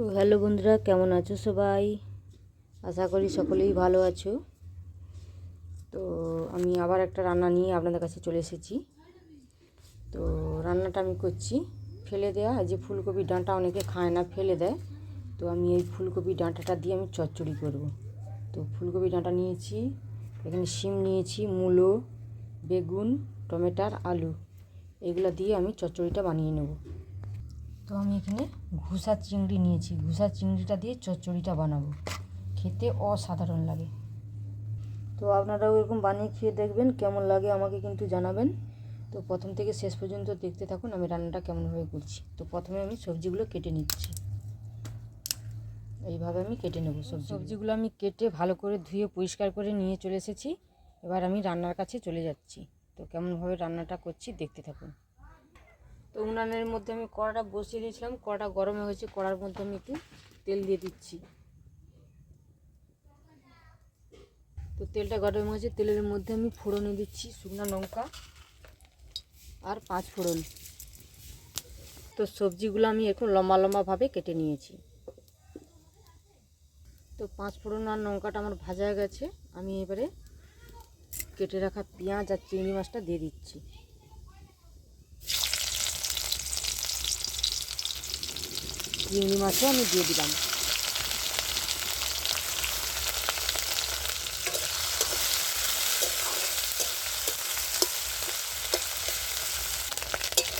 তো হ্যালো বন্ধুরা, কেমন আছো সবাই? আশা করি সকলেই ভালো আছো। তো আমি আবার একটা রান্না নিয়ে আপনাদের কাছে চলে এসেছি। তো রান্নাটা আমি করছি। ফেলে দেওয়া যে ফুলকপির ডাঁটা অনেকে খায় না, ফেলে দেয়। তো আমি এই ফুলকপির ডাঁটাটা দিয়ে আমি চচ্চড়ি করব। তো ফুলকপি ডাঁটা নিয়েছি, এখানে শিম নিয়েছি, মূলো, বেগুন, টমেটার, আলু, এগুলো দিয়ে আমি চচ্চড়িটা বানিয়ে নেব। তো আমি এখানে ঘুষা চিংড়ি নিয়েছি। ঘুষা চিংড়িটা দিয়ে চচ্চড়িটা বানাবো। খেতে অসাধারণ লাগে। তো আপনারাও এরকম বানিয়ে খেয়ে দেখবেন, কেমন লাগে আমাকে কিন্তু জানাবেন। তো প্রথম থেকে শেষ পর্যন্ত দেখতে থাকুন, আমি রান্নাটা কেমনভাবে করছি। তো প্রথমে আমি সবজিগুলো কেটে নিচ্ছি। এইভাবে আমি কেটে নেব সবজি সবজিগুলো আমি কেটে ভালো করে ধুয়ে পরিষ্কার করে নিয়ে চলে এসেছি। এবার আমি রান্নার কাছে চলে যাচ্ছি। তো কেমনভাবে রান্নাটা করছি দেখতে থাকুন। তো উনানের মধ্যে আমি কড়াটা বসিয়ে দিয়েছিলাম, কড়াটা গরম হয়েছে, কড়ার মধ্যে আমি একটু তেল দিয়ে দিচ্ছি। তো তেলটা গরম হয়েছে, তেলের মধ্যে আমি ফোড়নে দিচ্ছি শুকনো লঙ্কা আর পাঁচ ফোড়ন। তো সবজিগুলো আমি একটু লম্বা লম্বাভাবে কেটে নিয়েছি। তো পাঁচ ফোড়ন আর লঙ্কাটা আমার ভাজা গেছে, আমি এবারে কেটে রাখা পেঁয়াজ আর চিংড়ি মাছটা দিয়ে দিচ্ছি। চিংড়ি মাছও আমি দিয়ে দিলাম।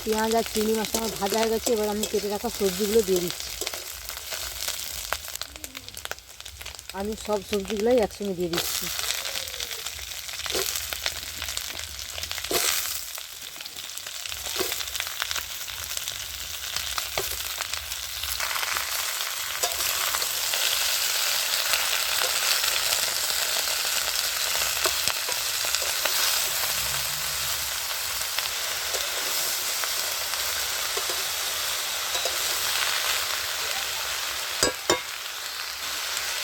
পেঁয়াজ আর চিংড়ি মাছটা আমার ভাজা হয়ে গেছে, এবার আমি কেটে রাখা সবজিগুলো দিয়ে দিচ্ছি। আমি সব সবজিগুলোই একসঙ্গে দিয়ে দিচ্ছি।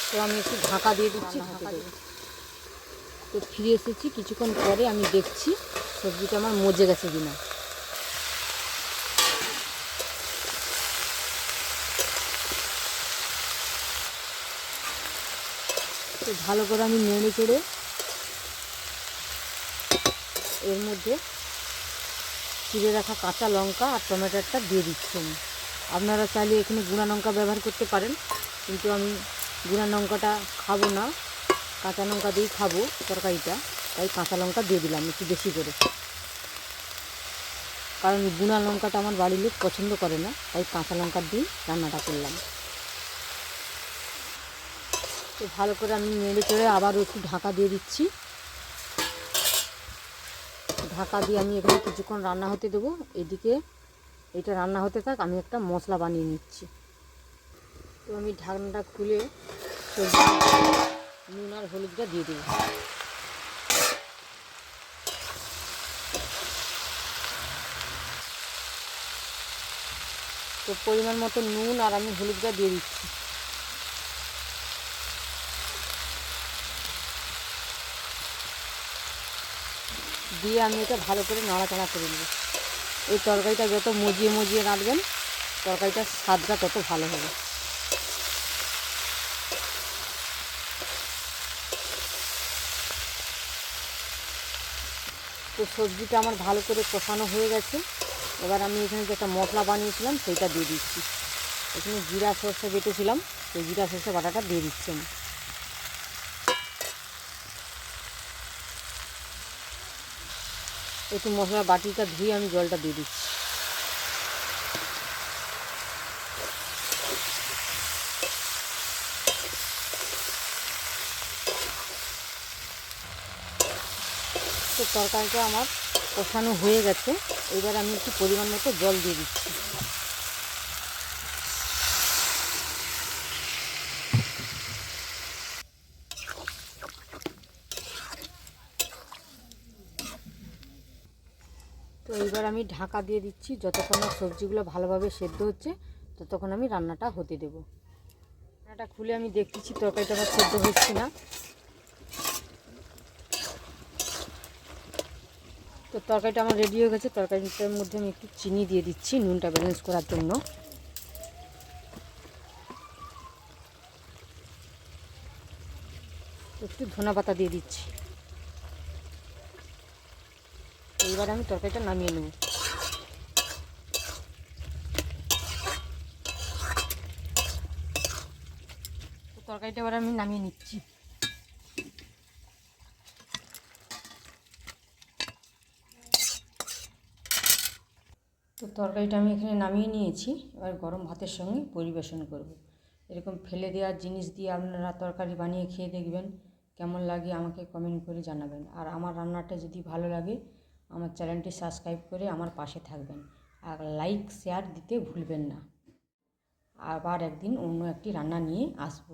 তো আমি একটু ঢাকা দিয়ে দিচ্ছি। ঢাকা দিয়ে তো ফিরে এসেছি কিছুক্ষণ পরে আমি দেখছি সবজিটা আমার মজে গেছে কিনা। তো ভালো করে আমি নেড়ে চেড়ে এর মধ্যে চিড়ে রাখা কাঁচা লঙ্কা আর টমেটোটা দিয়ে দিচ্ছি আমি। আপনারা চাইলে এখানে গুঁড়া লঙ্কা ব্যবহার করতে পারেন কিন্তু আমি গুঁড়া লঙ্কাটা খাব না, কাঁচা লঙ্কা দিয়েই খাব তরকারিটা, তাই কাঁচা লঙ্কা দিয়ে দিলাম একটু বেশি করে। কারণ গুঁড়া লঙ্কাটা আমার বাড়ির লোক পছন্দ করে না, তাই কাঁচা লঙ্কা দিয়ে রান্নাটা করলাম। তো ভালো করে আমি নেড়ে চেড়ে আবারও একটু ঢাকা দিয়ে দিচ্ছি। ঢাকা দিয়ে আমি এখানে কিছুক্ষণ রান্না হতে দেবো, এদিকে এটা রান্না হতে থাক, আমি একটা মশলা বানিয়ে নিচ্ছি। তো আমি ঢাকনাটা খুলে সবজি নুন আর হলুদটা দিয়ে দেবো। তো পরিমাণ মতো নুন আর আমি হলুদটা দিয়ে দিচ্ছি। দিয়ে আমি এটা ভালো করে নাড়াচাড়া করে নেব। এই তরকারিটা যত মজিয়ে মজিয়ে রাঁধবেন, তরকারিটার স্বাদটা তত ভালো হবে। তো সবজিটা আমার ভালো করে কষানো হয়ে গেছে। এবার আমি এখানে যে একটা মশলা বানিয়েছিলাম, সেইটা দিয়ে দিচ্ছি। এখানে জিরা সর্ষে বেটেছিলাম, সেই জিরা সর্ষে বাটাটা দিয়ে দিচ্ছি আমি। একটু মশলা বাটিটা ধুয়ে আমি জলটা দিয়ে দিচ্ছি। তো তরকারিটা আমার কষানো হয়ে গেছে। এবার আমি একটু পরিমাণ মতো জল দিয়ে দিচ্ছি। তো এইবার আমি ঢাকা দিয়ে দিচ্ছি, যতক্ষণ না সবজিগুলো ভালোভাবে সেদ্ধ হচ্ছে, ততক্ষণ আমি রান্নাটা হতে দেবো। রান্নাটা খুলে আমি দেখতেছি তরকারিটা আমার সেদ্ধ হচ্ছে না তো তরকারিটা আমার রেডি হয়ে গেছে। তরকারিটার মধ্যে আমি একটু চিনি দিয়ে দিচ্ছি, নুনটা ব্যালেন্স করার জন্য। একটু ধনা পাতা দিয়ে দিচ্ছি। এইবার আমি তরকারিটা নামিয়ে নেব। তরকারিটা এবার আমি নামিয়ে নিচ্ছি। তো তরকারিটা আমি এখানে নামিয়ে নিয়েছি। এবার গরম ভাতের সঙ্গে পরিবেশন করব। এরকম ফেলে দেওয়ার জিনিস দিয়ে আপনারা তরকারি বানিয়ে খেয়ে দেখবেন। কেমন লাগে আমাকে কমেন্ট করে জানাবেন। আর আমার রান্নাটা যদি ভালো লাগে, আমার চ্যানেলটি সাবস্ক্রাইব করে আমার পাশে থাকবেন। আর লাইক শেয়ার দিতে ভুলবেন না। আবার একদিন অন্য একটি রান্না নিয়ে আসব।